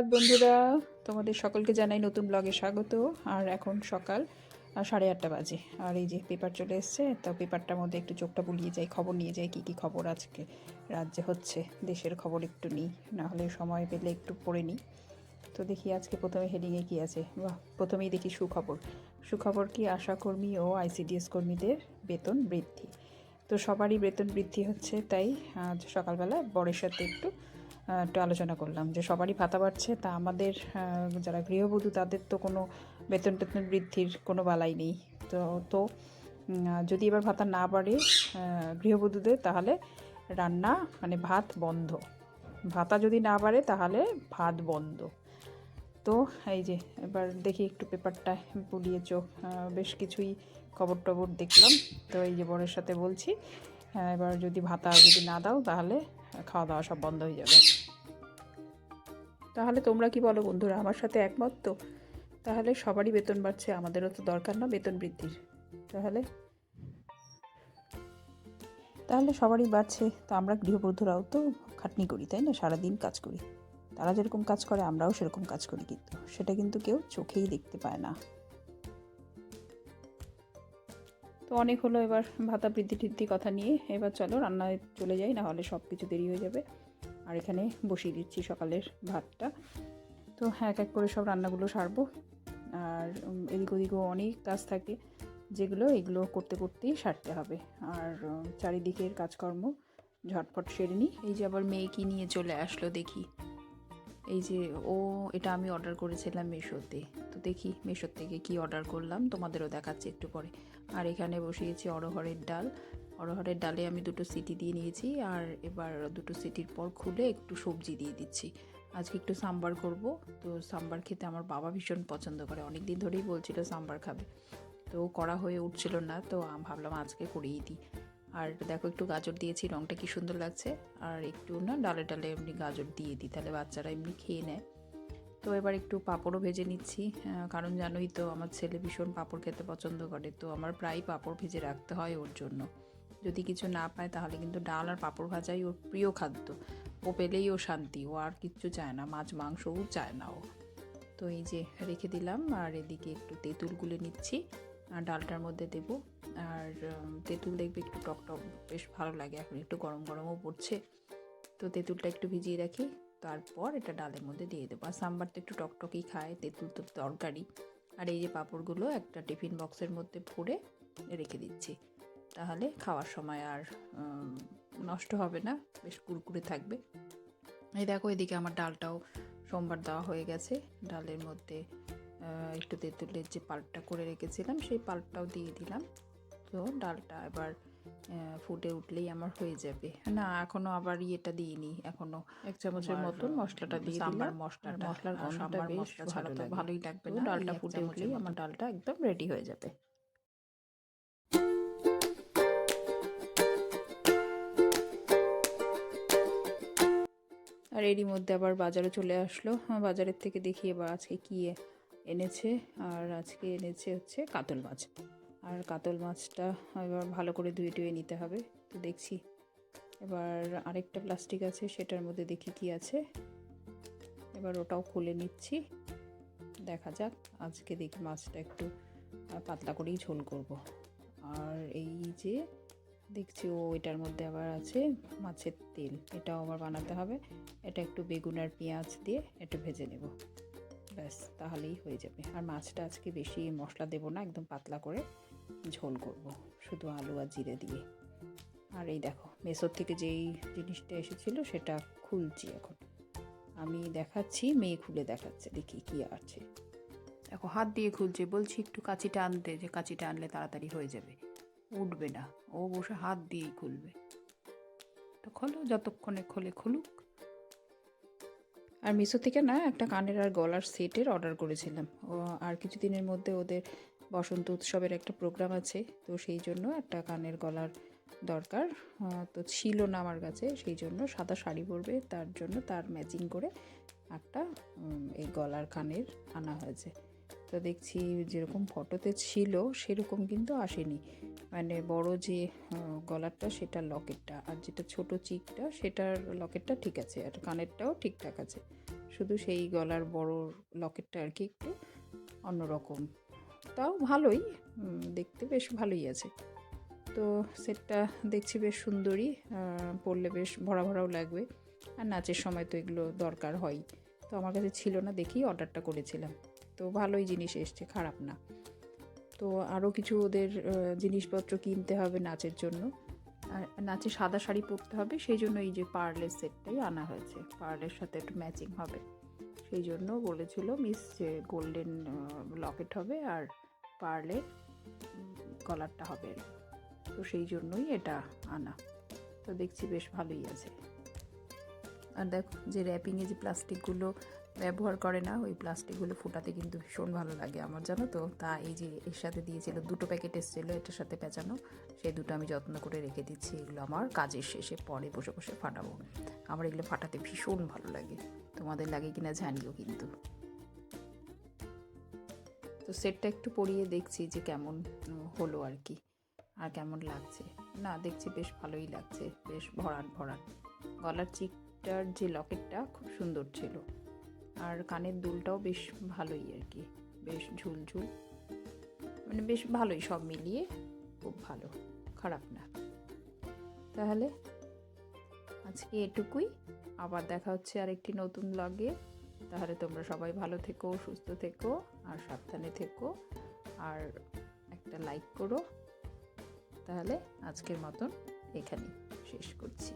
সুপ্রভাত বন্ধুরা। তোমাদের সকলকে জানাই নতুন ব্লগে স্বাগত। আর এখন সকাল সাড়ে আটটা বাজে। আর এই যে পেপার চলে এসছে, তো পেপারটার মধ্যে একটু চোখটা বুলিয়ে যাই, খবর নিয়ে যাই, কী কী খবর আজকে, রাজ্যে হচ্ছে, দেশের খবর একটু নিই, না হলে সময় পেলে একটু পড়ে নিই। তো দেখি আজকে প্রথমে হেডিংয়ে কী আছে। বাহ, প্রথমেই দেখি সুখবর। সুখবর কি, আশাকর্মী ও আইসিডিএস কর্মীদের বেতন বৃদ্ধি। তো সবারই বেতন বৃদ্ধি হচ্ছে, তাই আজ সকালবেলা বরের সাথে একটু একটু আলোচনা করলাম যে সবারই ভাতা বাড়ছে, তা আমাদের যারা গৃহবধূ তাদের তো কোনো বেতন টেতন বৃদ্ধির কোনো বালাই নেই। তো তো যদি এবার ভাতা না বাড়ে গৃহবধূদের, তাহলে রান্না মানে ভাত বন্ধ। ভাতা যদি না বাড়ে, তাহলে ভাত বন্ধ। তো, এই যে, এবার দেখি একটু পেপারটা পুড়িয়ে চোখ বেশ কিছুই খবর টবর দেখলাম। তো, এই যে বরের সাথে বলছি এবার যদি ভাতা যদি না দাও, তাহলে খাওয়া দাওয়া সব বন্ধ হয়ে যাবে। তাহলে তোমরা কি বলো বন্ধুরা, আমার সাথে একমত তো? তাহলে সবারই বেতন বাড়ছে, আমাদেরও তো দরকার না বেতন বৃদ্ধির। তাহলে? তাহলে সবারই বাড়ছে, তো আমরা গৃহবধূরাও তো খাটনি করি, তাই না? সারাদিন কাজ করি। তারা যেরকম কাজ করে, আমরাও সেরকম কাজ করি কিন্তু। সেটা কিন্তু কেউ চোখেই দেখতে পায় না। তো অনেক হলো এবার ভাতা বৃদ্ধি টিদ্ধি কথা নিয়ে। এবার চলো রান্নায় চলে যাই না হলে সব কিছু দেরি হয়ে যাবে। আর এখানে বসিয়ে দিচ্ছি সকালের ভাতটা। তো এক এক করে সব রান্নাগুলো সারবো। আর এদিক ওদিকও অনেক কাজ থাকে, যেগুলো এগুলো করতে করতেই সারতে হবে। আর চারিদিকের কাজকর্ম ঝটফট সেরে নিই। এই যে আবার মেয়ে কি নিয়ে চলে আসলো দেখি। এই যে ও, এটা আমি অর্ডার করেছিলাম মেশোতে তো দেখি মেশোর থেকে কি অর্ডার করলাম, তোমাদেরও দেখাচ্ছি একটু পরে। আর এখানে বসিয়েছি অরহরের ডাল। অরহরের ডালে আমি দুটো সিটি দিয়ে নিয়েছি, আর এবার দুটো সিটির পর খুলে একটু সবজি দিয়ে দিচ্ছি। আজকে একটু সাম্বার করব, তো সাম্বার খেতে আমার বাবা ভীষণ পছন্দ করে অনেক দিন ধরেই বলছিল সাম্বার খাবে। তো করা হয়ে উঠছিল না, তো ভাবলাম আজকে করেই দিই। আর দেখো একটু গাজর দিয়েছি রঙটা কি সুন্দর লাগছে। আর একটু না ডালে ডালে এমনি গাজর দিয়ে দিই, তাহলে বাচ্চারা এমনি খেয়ে নেয়। তো এবার একটু পাঁপড়ও ভেজে নিচ্ছি কারণ জানোই তো আমার ছেলে ভীষণ পাঁপড় খেতে পছন্দ করে, তো আমার প্রায় পাঁপড় ভেজে রাখতে হয় ওর জন্য। যদি কিছু না পায় তাহলে কিন্তু ডাল আর পাঁপড় ভাজাই ওর প্রিয় খাদ্য। ও পেলেই ও শান্তি, ও আর কিচ্ছু চায় না, মাছ মাংসও চায় না ও। তো এই যে রেখে দিলাম, আর এদিকে একটু তেঁতুল গুলে নিচ্ছি। আর ডালটার মধ্যে দেব। আর তেঁতুল দেখবে একটু টক টক, বেশ ভালো লাগে। এখন একটু গরম গরমও পড়ছে। তো তেঁতুলটা একটু ভিজিয়ে রাখি। তারপর এটা ডালের মধ্যে দিয়ে দেবো। আর সাম্বার তো একটু টকটকই খায়, তেঁতুল তো তরকারি আর এই যে পাঁপড়গুলো একটা টিফিন বক্সের মধ্যে ভরে রেখে দিচ্ছি। তাহলে খাওয়ার সময় আর নষ্ট হবে না, বেশ কুরকুরে থাকবে। এই দেখো, এদিকে আমার ডালটাও সোমবার দেওয়া হয়ে গেছে। ডালের মধ্যে একটু তেঁতুলের যে পাল্পটা করে রেখেছিলাম সেই পাল্পটাও দিয়ে দিলাম। তো ডালটা এবার ফুটে উঠলেই আমার হয়ে যাবে। না এখনও আবার ইয়েটা দিইনি এখনও এক চামচের আমার, মতন মশলাটা দিয়ে সাম্বার দিলাম মশলাটা, মশলার গন্ধটা বেশ ভালো তো ভালোই লাগবে না। ডালটা ফুটে উঠলেই আমার ডালটা একদম রেডি হয়ে যাবে। আর এরই মধ্যে আবার বাজারে চলে আসলো। বাজারের থেকে দেখি এবার আজকে কি এনেছে আর আজকে এনেছে হচ্ছে কাতল মাছ। আর কাতল মাছটা এবার ভালো করে ধুয়ে টুয়ে নিতে হবে। তো দেখছি এবার আরেকটা প্লাস্টিক আছে, সেটার মধ্যে দেখি কি আছে। এবার ওটাও খুলে নিচ্ছি। দেখা যাক, আজকে দেখি মাছটা একটু পাতলা করেই ঝোল করব। আর এই যে দেখছি ও এটার মধ্যে আবার আছে মাছের তেল। এটাও আবার বানাতে হবে। এটা একটু বেগুন আর পেঁয়াজ দিয়ে একটু ভেজে নেব। ব্যাস, তাহলেই হয়ে যাবে। আর মাছটা আজকে বেশি মশলা দেবো না, একদম পাতলা করে ঝোল করব, শুধু আলু আর জিরে দিয়ে। আর এই দেখো, মেসোর থেকে যেই জিনিসটা এসেছিল সেটা খুলছি এখন। আমি দেখাচ্ছি, মেয়ে খুলে দেখাচ্ছে, দেখি কি আছে। দেখো, হাত দিয়ে খুলছে, বলছি একটু কাঁচিটা আনতে, যে কাঁচিটা আনলে তাড়াতাড়ি হয়ে যাবে। উঠবে না, ও বসে হাত দিয়েই খুলবে। তো খোলো, যতক্ষণে খোলে খুলুক। আর মিশো থেকে না একটা কানের আর গলার সেটের অর্ডার করেছিলাম। আর কিছুদিনের মধ্যে ওদের বসন্ত উৎসবের একটা প্রোগ্রাম আছে, তো সেই জন্য একটা কানের গলার দরকার। তো ছিল না আমার কাছে, সেই জন্য সাদা শাড়ি পরবে, তার জন্য তার ম্যাচিং করে একটা এই গলার কানের আনা হয়েছে। তো দেখছি যেরকম ফটোতে ছিল, সেরকম কিন্তু আসেনি। মানে বড় যে গলারটা সেটা লকেটটা আর যেটা ছোট চিকটা সেটার লকেটটা ঠিক আছে, আর কানেরটাও ঠিকঠাক আছে। শুধু সেই গলার বড় লকেটটা আর কি একটু অন্যরকম। তাও ভালোই দেখতে বেশ ভালোই আছে। তো সেটটা দেখছি বেশ সুন্দরই পরলে বেশ ভরা ভরাও লাগবে। আর নাচের সময় তো এগুলো দরকার হয় তো আমার কাছে ছিল না, দেখেই অর্ডারটা করেছিলাম। তো ভালোই জিনিস এসছে, খারাপ না। তো আরও কিছু ওদের জিনিসপত্র কিনতে হবে নাচের জন্য। নাচে সাদা শাড়ি পরতে হবে, সেই জন্য এই যে পার্লের সেটটাই আনা হয়েছে। পার্লের সাথে একটু ম্যাচিং হবে। সেই জন্য বলেছিল মিস যে গোল্ডেন লকেট হবে আর পার্লের কলারটা হবে। তো সেই জন্যই এটা আনা। তো দেখছি বেশ ভালোই আছে। আর দেখো যে র্যাপিংয়ে যে প্লাস্টিকগুলো ব্যবহার করে না, ওই প্লাস্টিকগুলো ফোটাতে কিন্তু ভীষণ ভালো লাগে আমার, জানো তো? তা এই যে এর সাথে দিয়েছিল, দুটো প্যাকেট এসেছিল, এটার সাথে পেঁচানো। সেই দুটো আমি যত্ন করে রেখে দিচ্ছি, এগুলো আমার কাজের শেষে, পরে বসে বসে ফাটাবো। আমার এগুলো ফাটাতে ভীষণ ভালো লাগে। তোমাদের লাগে কিনা জানিও কিন্তু। তো সেটটা একটু পরিয়ে দেখছি যে কেমন হলো আর কি, আর কেমন লাগছে। না, দেখছি বেশ ভালোই লাগছে, বেশ ভরাট ভরাট। গলার চিকটার যে লকেটটা খুব সুন্দর ছিল। আর কানের দুলটাও বেশ ভালোই আর কি। বেশ ঝুলঝুল। মানে বেশ ভালোই সব মিলিয়ে খুব ভালো, খারাপ না। তাহলে আজকে এটুকুই। আবার দেখা হচ্ছে আরেকটি নতুন ব্লগে তাহলে তোমরা সবাই ভালো থেকো, সুস্থ থেকো আর সাবধানে থেকো আর একটা লাইক করো। তাহলে আজকের মতন এখানেই শেষ করছি।